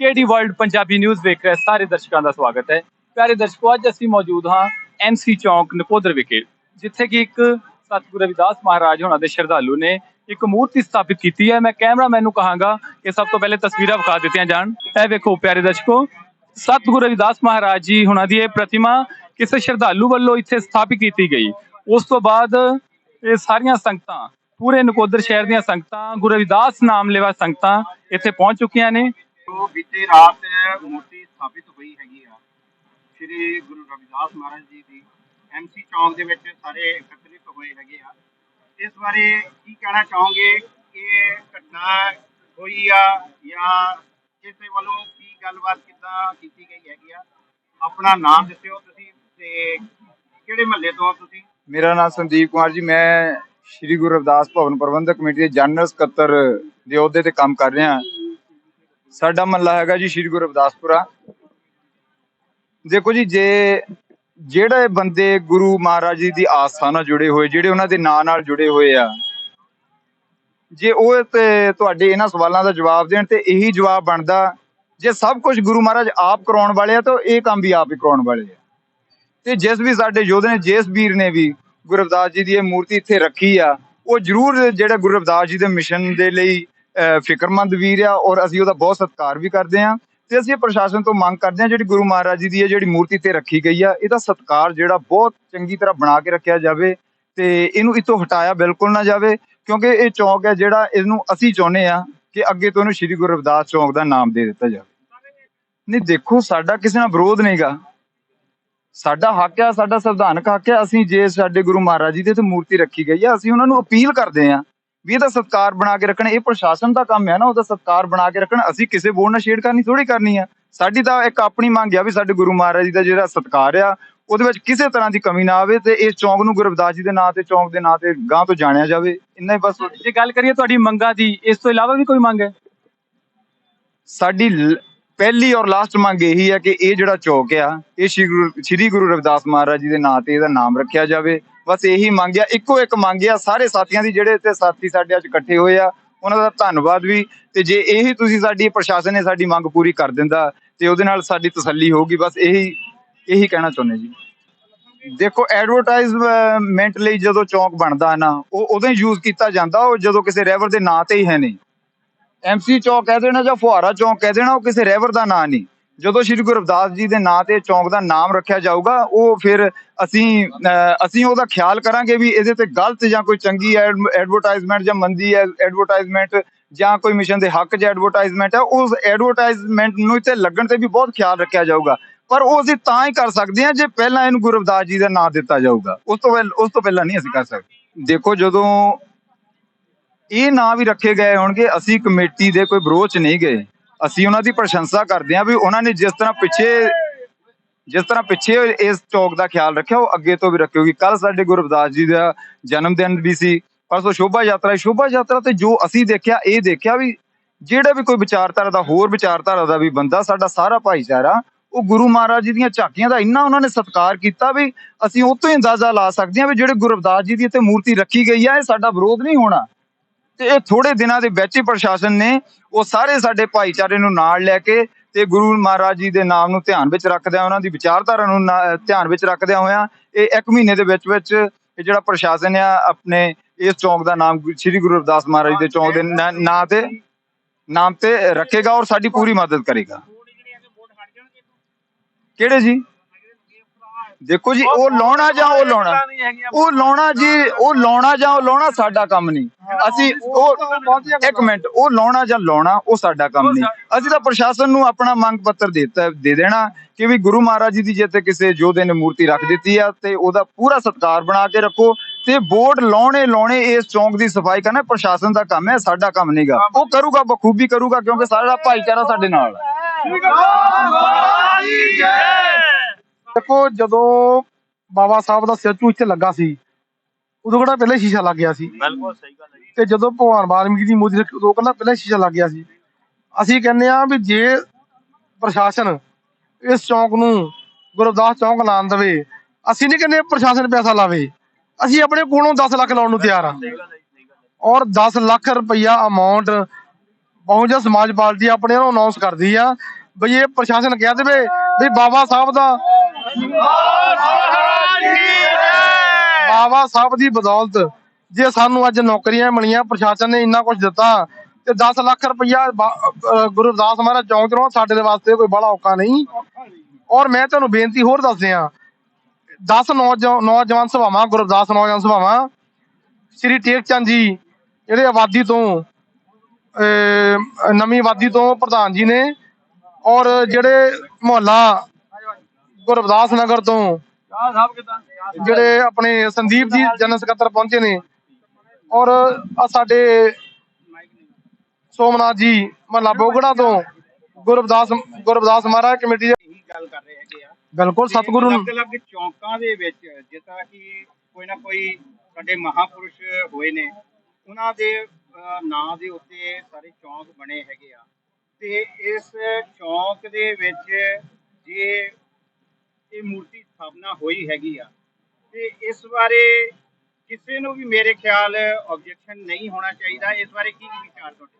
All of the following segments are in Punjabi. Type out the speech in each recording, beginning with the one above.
ਕੇਡੀ ਵਰਲਡ ਪੰਜਾਬੀ ਨਿਊਜ਼ ਵੇਖ ਰਹੇ ਸਾਰੇ ਦਰਸ਼ਕਾਂ ਦਾ ਸਵਾਗਤ ਹੈ। ਪਿਆਰੇ ਦਰਸ਼ਕੋ, ਅੱਜ ਅਸੀਂ ਮੌਜੂਦ ਹਾਂ ਐਮਸੀ ਚੌਂਕ ਨਕੋਦਰ ਵਿਖੇ, ਜਿੱਥੇ ਕਿ ਇੱਕ ਸਤਿਗੁਰੂ ਰਵਿਦਾਸ ਮਹਾਰਾਜ ਹੋਣਾ ਦੇ ਸ਼ਰਧਾਲੂ ਨੇ ਇੱਕ ਮੂਰਤੀ ਸਥਾਪਿਤ ਕੀਤੀ ਹੈ। ਮੈਂ ਕੈਮਰਾਮੈਨ ਨੂੰ ਕਹਾਂਗਾ ਕਿ ਸਭ ਤੋਂ ਪਹਿਲੇ ਤਸਵੀਰਾਂ ਵਿਖਾ ਦਿੱਤੀਆਂ ਜਾਣ। ਇਹ ਵੇਖੋ, ਪਿਆਰੇ ਦਰਸ਼ਕੋ, ਸਤਿਗੁਰੂ ਰਵਿਦਾਸ ਮਹਾਰਾਜ ਜੀ ਹੁਣਾਂ ਦੀ ਇਹ ਪ੍ਰਤਿਮਾ ਕਿਸੇ ਸ਼ਰਧਾਲੂ ਵੱਲੋਂ ਇੱਥੇ ਸਥਾਪਿਤ ਕੀਤੀ ਗਈ। ਉਸ ਤੋਂ ਬਾਅਦ ਇਹ ਸਾਰੀਆਂ ਸੰਗਤਾਂ, ਪੂਰੇ ਨਕੋਦਰ ਸ਼ਹਿਰ ਦੀਆਂ ਸੰਗਤਾਂ, ਗੁਰੂ ਰਵਿਦਾਸ ਨਾਮ ਲੇਵਾ ਸੰਗਤਾਂ ਇੱਥੇ ਪਹੁੰਚ ਚੁੱਕੀਆਂ ਨੇ। ਜੋ ਬੀਤੀ ਰਾਤ ਮੂਰਤੀ ਸਥਾਪਿਤ ਹੋਈ ਹੈਗੀ ਆ, ਸ੍ਰੀ ਗੁਰੂ ਰਵਿਦਾਸ ਮਹਾਰਾਜ ਜੀ ਦੀ ਐਮਸੀ ਚੌਂਕ ਦੇ ਵਿੱਚ ਸਾਰੇ ਇਕੱਤਰਿਤ ਹੋਏ ਹੈਗੇ ਆ। ਇਸ ਬਾਰੇ ਕੀ ਕਹਿਣਾ ਚਾਹੋਗੇ ਕਿ ਘਟਨਾ ਹੋਈ ਆ ਜਾਂ ਕਿਸੇ ਵੱਲੋਂ ਕੀ ਗੱਲਬਾਤ ਕਿੱਦਾਂ ਕੀਤੀ ਗਈ ਹੈਗੀ ਆ? ਆਪਣਾ ਨਾਮ ਦੱਸਿਓ ਤੁਸੀਂ ਤੇ ਕਿਹੜੇ ਮਹੱਲੇ ਤੋਂ ਤੁਸੀਂ? ਮੇਰਾ ਨਾਮ ਸੰਦੀਪ ਕੁਮਾਰ ਜੀ, ਮੈਂ ਸ਼੍ਰੀ ਗੁਰੂ ਰਵਿਦਾਸ ਭਵਨ ਪ੍ਰਬੰਧਕ ਕਮੇਟੀ ਦੇ ਜਨਰਲ ਸਕੱਤਰ ਦੇ ਅਹੁਦੇ ਤੇ ਕੰਮ ਕਰ ਰਿਹਾ। ਸਾਡਾ ਮਹੱਲਾ ਹੈਗਾ ਜੀ ਸ਼੍ਰੀ ਗੁਰੂ ਰਵਿਦਾਸਪੁਰਾ ਦੇਖੋ ਜੀ, ਜੇ ਜਿਹੜੇ ਬੰਦੇ ਗੁਰੂ ਮਹਾਰਾਜ ਜੀ ਦੀ ਆਸਥਾ ਨਾਲ ਜੁੜੇ ਹੋਏ, ਜਿਹੜੇ ਉਹਨਾਂ ਦੇ ਨਾਂ ਨਾਲ ਜੁੜੇ ਹੋਏ ਆ, ਜੇ ਉਹ ਤੇ ਤੁਹਾਡੇ ਇਹਨਾਂ ਸਵਾਲਾਂ ਦਾ ਜਵਾਬ ਦੇਣ ਤੇ ਇਹੀ ਜਵਾਬ ਬਣਦਾ, ਜੇ ਸਭ ਕੁਝ ਗੁਰੂ ਮਹਾਰਾਜ ਆਪ ਕਰਾਉਣ ਵਾਲੇ ਆ, ਤਾਂ ਇਹ ਕੰਮ ਵੀ ਆਪ ਹੀ ਕਰਾਉਣ ਵਾਲੇ ਆ। ਤੇ ਜਿਸ ਵੀ ਸਾਡੇ ਯੋਧੇ ਨੇ, ਜਿਸ ਵੀਰ ਨੇ ਵੀ ਗੁਰੂ ਰਵਿਦਾਸ ਜੀ ਦੀ ਇਹ ਮੂਰਤੀ ਇੱਥੇ ਰੱਖੀ ਆ, ਉਹ ਜਰੂਰ ਜਿਹੜਾ ਗੁਰੂ ਰਵਿਦਾਸ ਜੀ ਦੇ ਮਿਸ਼ਨ ਦੇ ਲਈ ਫਿਕਰਮੰਦ ਵੀਰ ਆ ਔਰ ਅਸੀਂ ਉਹਦਾ ਬਹੁਤ ਸਤਿਕਾਰ ਵੀ ਕਰਦੇ ਆ ਤੇ ਅਸੀਂ ਪ੍ਰਸ਼ਾਸਨ ਤੋਂ ਮੰਗ ਕਰਦੇ ਆ ਜਿਹੜੀ ਗੁਰੂ ਮਹਾਰਾਜ ਜੀ ਦੀ ਇਹ ਜਿਹੜੀ ਮੂਰਤੀ ਤੇ ਰੱਖੀ ਗਈ ਆ, ਇਹਦਾ ਸਤਿਕਾਰ ਜਿਹੜਾ ਬਹੁਤ ਚੰਗੀ ਤਰ੍ਹਾਂ ਬਣਾ ਕੇ ਰੱਖਿਆ ਜਾਵੇ ਤੇ ਇਹਨੂੰ ਇਤੋਂ ਹਟਾਇਆ ਬਿਲਕੁਲ ਨਾ ਜਾਵੇ, ਕਿਉਂਕਿ ਇਹ ਚੌਂਕ ਹੈ ਜਿਹੜਾ ਇਹਨੂੰ ਅਸੀਂ ਚਾਹੁੰਦੇ ਆ ਕਿ ਅੱਗੇ ਤੋਂ ਇਹਨੂੰ ਸ੍ਰੀ ਗੁਰੂ ਰਵਿਦਾਸ ਚੌਂਕ ਦਾ ਨਾਮ ਦੇ ਦਿੱਤਾ ਜਾਵੇ। ਨਹੀਂ, ਦੇਖੋ, ਸਾਡਾ ਕਿਸੇ ਨਾਲ ਵਿਰੋਧ ਨਹੀਂਗਾ ਸਾਡਾ ਹੱਕ ਆ, ਸਾਡਾ ਸੰਵਿਧਾਨਕ ਹੱਕ ਆ, ਅਸੀਂ ਜੇ ਸਾਡੇ ਗੁਰੂ ਮਹਾਰਾਜ ਜੀ ਦੇ ਤੇ ਮੂਰਤੀ ਰੱਖੀ ਗਈ ਆ, ਅਸੀਂ ਉਹਨਾਂ ਨੂੰ ਅਪੀਲ ਕਰਦੇ ਆ ਵੀ ਇਹਦਾ ਸਤਿਕਾਰ ਬਣਾ ਕੇ ਰੱਖਣ ਇਹ ਪ੍ਰਸ਼ਾਸਨ ਦਾ ਕੰਮ ਹੈ ਨਾ ਉਹਦਾ ਸਤਿਕਾਰ ਬਣਾ ਕੇ ਰੱਖਣ ਅਸੀਂ ਕਿਸੇ ਬੋਰਡ ਨਾਲ ਛੇੜਖਾਨੀ ਥੋੜੀ ਕਰਨੀ ਆ। ਸਾਡੀ ਤਾਂ ਇੱਕ ਆਪਣੀ ਮੰਗ ਆ ਵੀ ਸਾਡੇ ਗੁਰੂ ਮਹਾਰਾਜ ਜੀ ਦਾ ਜਿਹੜਾ ਸਤਿਕਾਰ ਆ ਉਹਦੇ ਵਿੱਚ ਕਿਸੇ ਤਰ੍ਹਾਂ ਦੀ ਕਮੀ ਨਾ ਆਵੇ ਤੇ ਇਸ ਚੌਂਕ ਨੂੰ ਗੁਰੂ ਰਵਿਦਾਸ ਜੀ ਦੇ ਨਾਂ ਤੇ ਚੌਂਕ ਦੇ ਨਾਂ ਤੇ ਗਾਂ ਤੋਂ ਜਾਣਿਆ ਜਾਵੇ। ਇੰਨਾ ਹੀ ਬਸ। ਜੇ ਗੱਲ ਕਰੀਏ ਤੁਹਾਡੀ ਮੰਗਾਂ ਦੀ ਇਸ ਤੋਂ ਇਲਾਵਾ ਵੀ ਕੋਈ ਮੰਗ ਹੈ? ਸਾਡੀ ਪਹਿਲੀ ਔਰ ਲਾਸਟ ਮੰਗ ਇਹੀ ਹੈ ਕਿ ਇਹ ਜਿਹੜਾ ਚੌਕ ਆ ਇਹ ਸ਼੍ਰੀ ਗੁਰੂ ਰਵਿਦਾਸ ਮਹਾਰਾਜ ਜੀ ਦੇ ਨਾਂ ਤੇ ਇਹਦਾ ਨਾਮ ਰੱਖਿਆ ਜਾਵੇ। ਬਸ ਇਹੀ ਮੰਗ ਆ। ਇੱਕੋ ਇੱਕ ਮੰਗ ਆ, ਸਾਰੇ ਸਾਥੀਆਂ ਦੀ ਜਿਹੜੇ ਇੱਥੇ ਸਾਥੀ ਸਾਡੇ ਅੱਜ ਇਕੱਠੇ ਹੋਏ ਆ, ਉਹਨਾਂ ਦਾ ਧੰਨਵਾਦ ਵੀ। ਤੇ ਜੇ ਇਹੀ ਤੁਸੀਂ ਸਾਡੀ, ਪ੍ਰਸ਼ਾਸਨ ਨੇ ਸਾਡੀ ਮੰਗ ਪੂਰੀ ਕਰ ਦਿੰਦਾ, ਤੇ ਉਹਦੇ ਨਾਲ ਸਾਡੀ ਤਸੱਲੀ ਹੋਊਗੀ, ਬਸ ਇਹੀ ਇਹੀ ਕਹਿਣਾ ਚਾਹੁੰਦੇ ਜੀ। ਦੇਖੋ ਐਡਵਰਟਾਈਜ਼ਮੈਂਟ ਲਈ ਜਦੋਂ ਚੌਂਕ ਬਣਦਾ ਨਾ, ਉਹ ਉਦੋਂ ਹੀ ਯੂਜ਼ ਕੀਤਾ ਜਾਂਦਾ, ਉਹ ਜਦੋਂ ਕਿਸੇ ਰੈਵਰ ਦੇ ਨਾਂ ਤੇ ਹੀ ਹੈ ਨਹੀਂ। ਐਮਸੀ ਚੌਕ ਕਹਿ ਦੇਣਾ ਜਾਂ ਫੁਹਾਰਾ ਚੌਕ ਕਹਿ ਦੇਣਾ, ਉਹ ਕਿਸੇ ਰੈਵਰ ਦਾ ਨਾਂ ਨਹੀਂ। ਜਦੋਂ ਸ਼੍ਰੀ ਗੁਰੂ ਰਵਿਦਾਸ ਜੀ ਦੇ ਨਾਂ ਤੇ ਚੌਂਕ ਦਾ ਨਾਮ ਰੱਖਿਆ ਜਾਊਗਾ, ਉਹ ਫਿਰ ਅਸੀਂ ਅਸੀਂ ਉਹਦਾ ਖਿਆਲ ਕਰਾਂਗੇ ਵੀ ਇਹਦੇ ਤੇ ਗਲਤ ਜਾਂ ਕੋਈ ਚੰਗੀ ਐਡਵਰਟਾਈਜ਼ਮੈਂਟ ਜਾਂ ਮੰਦੀ ਐਡਵਰਟਾਈਜ਼ਮੈਂਟ ਜਾਂ ਕੋਈ ਮਿਸ਼ਨ ਦੇ ਹੱਕ 'ਚ ਐਡਵਰਟਾਈਜ਼ਮੈਂਟ ਹੈ ਉਸ ਐਡਵਰਟਾਈਜ਼ਮੈਂਟ ਨੂੰ ਇੱਥੇ ਲੱਗਣ ਤੇ ਵੀ ਬਹੁਤ ਖਿਆਲ ਰੱਖਿਆ ਜਾਊਗਾ। ਪਰ ਉਹ ਅਸੀਂ ਤਾਂ ਹੀ ਕਰ ਸਕਦੇ ਹਾਂ ਜੇ ਪਹਿਲਾਂ ਇਹਨੂੰ ਗੁਰੂ ਰਵਿਦਾਸ ਜੀ ਦਾ ਨਾਮ ਦਿੱਤਾ ਜਾਊਗਾ। ਉਸ ਤੋਂ ਪਹਿਲ, ਉਸ ਤੋਂ ਪਹਿਲਾਂ ਨਹੀਂ ਅਸੀਂ ਕਰ ਸਕਦੇ। ਦੇਖੋ, ਜਦੋਂ ਇਹ ਨਾਂ ਵੀ ਰੱਖੇ ਗਏ ਹੋਣਗੇ, ਅਸੀਂ ਕਮੇਟੀ ਦੇ ਕੋਈ ਵਿਰੋਧ 'ਚ ਨਹੀਂ ਗਏ। ਅਸੀਂ ਉਹਨਾਂ ਦੀ ਪ੍ਰਸ਼ੰਸਾ ਕਰਦੇ ਹਾਂ ਵੀ ਉਹਨਾਂ ਨੇ ਜਿਸ ਤਰ੍ਹਾਂ ਪਿੱਛੇ, ਜਿਸ ਤਰ੍ਹਾਂ ਪਿੱਛੇ ਇਸ ਚੌਕ ਦਾ ਖਿਆਲ ਰੱਖਿਆ, ਉਹ ਅੱਗੇ ਤੋਂ ਵੀ ਰੱਖਿਓ ਕਿ ਕੱਲ ਸਾਡੇ ਗੁਰੂ ਰਵਿਦਾਸ ਜੀ ਦਾ ਜਨਮ ਦਿਨ ਵੀ ਸੀ, ਪਰਸੋਂ ਸ਼ੋਭਾ ਯਾਤਰਾ ਸ਼ੋਭਾ ਯਾਤਰਾ ਤੇ ਜੋ ਅਸੀਂ ਦੇਖਿਆ, ਇਹ ਦੇਖਿਆ ਵੀ ਜਿਹੜਾ ਵੀ ਕੋਈ ਵਿਚਾਰਧਾਰਾ ਦਾ, ਹੋਰ ਵਿਚਾਰਧਾਰਾ ਦਾ ਵੀ ਬੰਦਾ, ਸਾਡਾ ਸਾਰਾ ਭਾਈਚਾਰਾ, ਉਹ ਗੁਰੂ ਮਹਾਰਾਜ ਜੀ ਦੀਆਂ ਝਾਕੀਆਂ ਦਾ ਇੰਨਾ ਉਹਨਾਂ ਨੇ ਸਤਿਕਾਰ ਕੀਤਾ ਵੀ ਅਸੀਂ ਉਹ ਤੋਂ ਹੀ ਅੰਦਾਜ਼ਾ ਲਾ ਸਕਦੇ ਹਾਂ ਵੀ ਜਿਹੜੇ ਗੁਰੂ ਰਵਿਦਾਸ ਜੀ ਦੀ ਇੱਥੇ ਮੂਰਤੀ ਰੱਖੀ ਗਈ ਆ, ਇਹ ਸਾਡਾ ਵਿਰੋਧ ਨਹੀਂ ਹੋਣਾ। ਤੇ ਇਹ ਥੋੜੇ ਦਿਨਾਂ ਦੇ ਵਿੱਚ ਹੀ ਪ੍ਰਸ਼ਾਸਨ ਨੇ ਉਹ ਸਾਰੇ ਸਾਡੇ ਭਾਈਚਾਰੇ ਨੂੰ ਨਾਲ ਲੈ ਕੇ ਤੇ ਗੁਰੂ ਮਹਾਰਾਜ ਜੀ ਦੇ ਨਾਮ ਨੂੰ ਧਿਆਨ ਵਿੱਚ ਰੱਖਦਿਆਂ ਉਹਨਾਂ ਦੀ ਵਿਚਾਰਧਾਰਾ ਨੂੰ ਧਿਆਨ ਵਿੱਚ ਰੱਖਦਿਆਂ ਹੋਇਆਂ ਇਹ ਇੱਕ ਮਹੀਨੇ ਦੇ ਵਿੱਚ ਵਿੱਚ ਇਹ ਜਿਹੜਾ ਪ੍ਰਸ਼ਾਸਨ ਆ ਆਪਣੇ ਇਸ ਚੌਂਕ ਦਾ ਨਾਮ ਸ੍ਰੀ ਗੁਰੂ ਰਵਿਦਾਸ ਮਹਾਰਾਜ ਦੇ ਚੌਂਕ ਦੇ ਨਾਂ ਨਾਂ ਤੇ, ਨਾਮ ਤੇ ਰੱਖੇਗਾ ਔਰ ਸਾਡੀ ਪੂਰੀ ਮਦਦ ਕਰੇਗਾ। ਕਿਹੜੇ ਜੀ? ਦੇਖੋ ਜੀ ਉਹ ਲਾਉਣਾ ਜਾਂ ਉਹ ਲਾਉਣਾ? ਉਹ ਲਾਉਣਾ ਜੀ ਉਹ ਲਾਉਣਾ ਜਾਂ ਉਹ ਲਾਉਣਾ ਸਾਡਾ ਕੰਮ ਨਹੀਂ। ਅਸੀਂ ਉਹ ਇੱਕ ਮਿੰਟ ਉਹ ਲਾਉਣਾ ਜਾਂ ਲਾਉਣਾ ਉਹ ਸਾਡਾ ਕੰਮ ਨਹੀਂ। ਅਸੀਂ ਤਾਂ ਪ੍ਰਸ਼ਾਸਨ ਨੂੰ ਆਪਣਾ ਮੰਗ ਪੱਤਰ ਦੇ ਦਿੱਤਾ ਦੇ ਦੇਣਾ ਕਿ ਵੀ ਗੁਰੂ ਮਹਾਰਾਜ ਜੀ ਦੀ ਜੇ ਤੇ ਕਿਸੇ ਯੋਧੇ ਨੇ ਮੂਰਤੀ ਰੱਖ ਦਿੱਤੀ ਆ ਤੇ ਉਹਦਾ ਪੂਰਾ ਸਤਿਕਾਰ ਬਣਾ ਕੇ ਰੱਖੋ। ਤੇ ਬੋਰਡ ਲਾਉਣੇ ਲਾਉਣੇ ਇਸ ਚੌਂਕ ਦੀ ਸਫ਼ਾਈ ਕਰਨਾ ਪ੍ਰਸ਼ਾਸਨ ਦਾ ਕੰਮ ਹੈ ਸਾਡਾ ਕੰਮ ਨਹੀਂਗਾ। ਉਹ ਕਰੂਗਾ ਬਖੂਬੀ ਕਰੂਗਾ ਕਿਉਂਕਿ ਸਾਡਾ ਭਾਈਚਾਰਾ ਸਾਡੇ ਨਾਲ ਹੈ। ਦੇਖੋ ਜਦੋਂ ਬਾਬਾ ਸਾਹਿਬ ਦਾ ਸਟੈਚੂ ਇੱਥੇ ਲੱਗਾ ਸੀ ਉਦੋਂ ਕਿਹੜਾ ਪਹਿਲਾਂ ਸ਼ੀਸ਼ਾ ਲੱਗ ਗਿਆ ਸੀ। ਬਿਲਕੁਲ ਸਹੀ ਗੱਲ ਹੈ ਤੇ ਜਦੋਂ ਭਗਵਾਨ ਵਾਲਮੀਕੀ ਦੀ ਰੱਖੀ ਉਦੋਂ ਕਹਿੰਦਾ ਪਹਿਲਾਂ ਸ਼ੀਸ਼ਾ ਲੱਗ ਗਿਆ ਸੀ। ਅਸੀਂ ਕਹਿੰਦੇ ਆ ਵੀ ਜੇ ਪ੍ਰਸ਼ਾਸਨ ਇਸ ਚੌਂਕ ਨੂੰ ਗੁਰਦਾਸ ਚੌਂਕ ਲਾਣ ਦੇਵੇ ਅਸੀਂ ਨਹੀਂ ਕਹਿੰਦੇ ਪ੍ਰਸ਼ਾਸਨ ਪੈਸਾ ਲਾਵੇ ਅਸੀਂ ਆਪਣੇ ਕੋਲੋਂ 10 ਲੱਖ ਲਾਉਣ ਨੂੰ ਤਿਆਰ ਆ ਔਰ 10 ਲੱਖ ਰੁਪਈਆ ਅਮਾਉਂਟ ਬਹੁਜਨ ਸਮਾਜ ਪਾਰਟੀ ਆਪਣੇ ਨੂੰ ਅਨਾਉਂਸ ਕਰਦੀ ਆ ਬਈ ਇਹ ਪ੍ਰਸ਼ਾਸਨ ਕਹਿ ਦੇਵੇ ਵੀ ਬਾਬਾ ਸਾਹਿਬ ਦਾ ਬਾਬਾ ਸਾਹਿਬ ਦੀ ਬਦੌਲਤ ਜੇ ਸਾਨੂੰ ਅੱਜ ਨੌਕਰੀਆਂ ਮਿਲੀਆਂ, ਪ੍ਰਸ਼ਾਸਨ ਨੇ ਇੰਨਾ ਕੁਝ ਦਿੱਤਾ ਤੇ 10 ਲੱਖ ਰੁਪਇਆ ਗੁਰੂ ਰਵਿਦਾਸ ਮਹਾਰਾਜ ਚੌਂਕ ਤੋਂ ਸਾਡੇ ਦੇ ਵਾਸਤੇ ਕੋਈ ਬੜਾ ਔਕਾ ਨਹੀਂ। ਔਰ ਮੈਂ ਤੁਹਾਨੂੰ ਬੇਨਤੀ ਹੋਰ ਦੱਸ ਦਿਆਂ 10 ਨੌਜਵਾਨ ਨੌਜਵਾਨ ਸਭਾਵਾਂ, ਗੁਰੂ ਰਵਿਦਾਸ ਨੌਜਵਾਨ ਸਭਾਵਾਂ, ਸ੍ਰੀ ਟੇਕ ਚੰਦ ਜੀ, ਜਿਹੜੇ ਆਬਾਦੀ ਤੋਂ ਨਵੀਂ ਆਬਾਦੀ ਤੋਂ ਪ੍ਰਧਾਨ ਜੀ ਨੇ ਔਰ ਜਿਹੜੇ ਮੁਹੱਲਾ ਗੁਰੂ ਰਵਿਦਾਸ ਨਗਰ ਤੋਂ। ਜਿਹੜੇ ਆਪਣੇ ਸੰਦੀਪ ਜੀ ਜਨਰਲ ਸਕੱਤਰ ਪਹੁੰਚੇ ਨੇ। ਔਰ ਸਾਡੇ ਸੋਮਨਾਥ ਜੀ ਮਹੱਲਾ ਬੋਗੜਾ ਤੋਂ ਗੁਰੂ ਰਵਿਦਾਸ ਗੁਰੂ ਰਵਿਦਾਸ ਮਹਾਰਾਜ ਕਮੇਟੀ ਦੇ ਗੱਲ ਕਰ ਰਹੇ ਹੈਗੇ ਆ। ਬਿਲਕੁਲ ਸਤਿਗੁਰੂ ਨੂੰ ਅਲੱਗ-ਅਲੱਗ ਚੌਂਕਾਂ ਦੇ ਵਿੱਚ ਕਿ ਕੋਈ ਨਾ ਕੋਈ ਸਾਡੇ ਮਹਾਪੁਰਸ਼ ਹੋਏ ਨੇ ਉਹਨਾਂ ਦੇ ਨਾਂ ਦੇ ਉੱਤੇ ਸਾਰੇ ਚੌਂਕ ਬਣੇ ਹੈਗੇ ਆ। ਤੇ ਇਸ ਚੌਂਕ ਦੇ ਵਿੱਚ ਜੇ ਇਹ ਮੂਰਤੀ ਸਥਾਪਨਾ ਹੋਈ ਹੈਗੀ ਆ। ਤੇ ਇਸ ਬਾਰੇ ਕਿਸੇ ਨੂੰ ਵੀ ਮੇਰੇ ਖਿਆਲ ਆਬਜੈਕਸ਼ਨ ਨਹੀਂ ਹੋਣਾ ਚਾਹੀਦਾ। ਇਸ ਬਾਰੇ ਕੀ ਵਿਚਾਰ ਤੁਹਾਡੇ?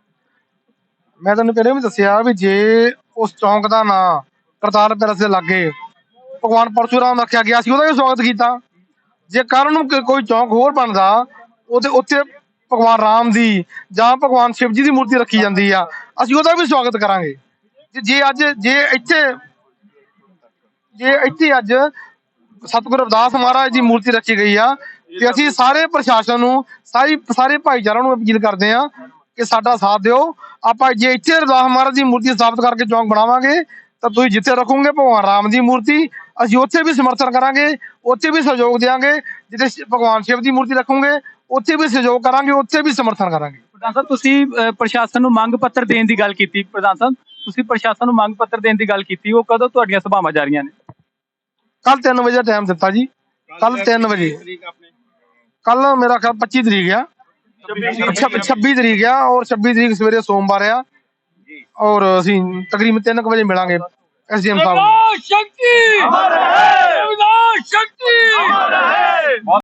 ਮੈਂ ਤੁਹਾਨੂੰ ਪਹਿਲੇ ਵੀ ਦੱਸਿਆ ਵੀ ਜੇ ਉਸ ਚੌਂਕ ਦਾ ਨਾਂ ਕਰਤਾਰ ਪੈਲਸ ਦੇ ਲਾਗੇ ਭਗਵਾਨ ਪਰਸ਼ੂਰਾਮ ਰੱਖਿਆ ਗਿਆ ਸੀ, ਉਹਦਾ ਵੀ ਸਵਾਗਤ ਕੀਤਾ। ਜੇ ਕੱਲ ਨੂੰ ਕੋਈ- ਚੌਂਕ ਹੋਰ ਬਣਦਾ, ਉਹਦੇ ਉੱਤੇ ਭਗਵਾਨ ਰਾਮ ਦੀ ਜਾਂ ਭਗਵਾਨ ਸ਼ਿਵ ਜੀ ਦੀ ਮੂਰਤੀ ਰੱਖੀ ਜਾਂਦੀ ਆ, ਅਸੀਂ ਉਹਦਾ ਵੀ ਸਵਾਗਤ ਕਰਾਂਗੇ। ਜੇ ਅੱਜ, ਜੇ ਇੱਥੇ ਜੇ ਇੱਥੇ ਅੱਜ ਸਤਿਗੁਰੂ ਰਵਿਦਾਸ ਮਹਾਰਾਜ ਦੀ ਮੂਰਤੀ ਰੱਖੀ ਗਈ ਆ, ਤੇ ਅਸੀਂ ਸਾਰੇ ਪ੍ਰਸ਼ਾਸਨ ਨੂੰ, ਸਾਰੀ ਸਾਰੇ ਭਾਈਚਾਰਾ ਨੂੰ ਅਪੀਲ ਕਰਦੇ ਆ ਕਿ ਸਾਡਾ ਸਾਥ ਦਿਓ। ਆਪਾਂ ਜੇ ਇੱਥੇ ਰਵਿਦਾਸ ਮਹਾਰਾਜ ਦੀ ਮੂਰਤੀ ਸਥਾਪਿਤ ਕਰਕੇ ਚੌਂਕ ਬਣਾਵਾਂਗੇ, ਤਾਂ ਤੁਸੀਂ ਜਿੱਥੇ ਰੱਖੋਗੇ ਭਗਵਾਨ ਰਾਮ ਦੀ ਮੂਰਤੀ, ਅਸੀਂ ਉੱਥੇ ਵੀ ਸਮਰਥਨ ਕਰਾਂਗੇ, ਉੱਥੇ ਵੀ ਸਹਿਯੋਗ ਦੇਵਾਂਗੇ ਜਿੱਥੇ ਭਗਵਾਨ ਸ਼ਿਵ ਦੀ ਮੂਰਤੀ ਰੱਖੋਗੇ, ਉੱਥੇ ਵੀ ਸਹਿਯੋਗ ਕਰਾਂਗੇ, ਉੱਥੇ ਵੀ ਸਮਰਥਨ ਕਰਾਂਗੇ। ਪ੍ਰਧਾਨ ਸਾਹਿਬ, ਤੁਸੀਂ ਪ੍ਰਸ਼ਾਸਨ ਨੂੰ ਮੰਗ ਪੱਤਰ ਦੇਣ ਦੀ ਗੱਲ ਕੀਤੀ। ਪ੍ਰਧਾਨ ਸਾਹਿਬ ਤੁਸੀਂ ਪ੍ਰਸ਼ਾਸਨ ਨੂੰ ਮੰਗ ਪੱਤਰ ਦੇਣ ਦੀ ਗੱਲ ਕੀਤੀ ਉਹ ਕਦੋਂ ਤੁਹਾਡੀਆਂ ਸਭਾਵਾਂ ਜਾਰੀਆਂ ਨੇ? ਕੱਲ 3 ਵਜੇ ਟਾਈਮ ਦਿੱਤਾ ਜੀ। ਕੱਲ 3 ਵਜੇ। ਕੱਲ ਮੇਰਾ ਖਿਆਲ 25 ਤਰੀਕ ਆ। 26 26 ਤਰੀਕ ਆ। ਔਰ 26 ਤਰੀਕ ਸਵੇਰੇ ਸੋਮਵਾਰ ਆ। ਜੀ। ਔਰ ਅਸੀਂ ਤਕਰੀਬਨ 3 ਵਜੇ ਮਿਲਾਂਗੇ ਐਸਡੀਐਮ ਸਾਹਿਬ ਸ਼ਕਤੀ! ਸ਼ਕਤੀ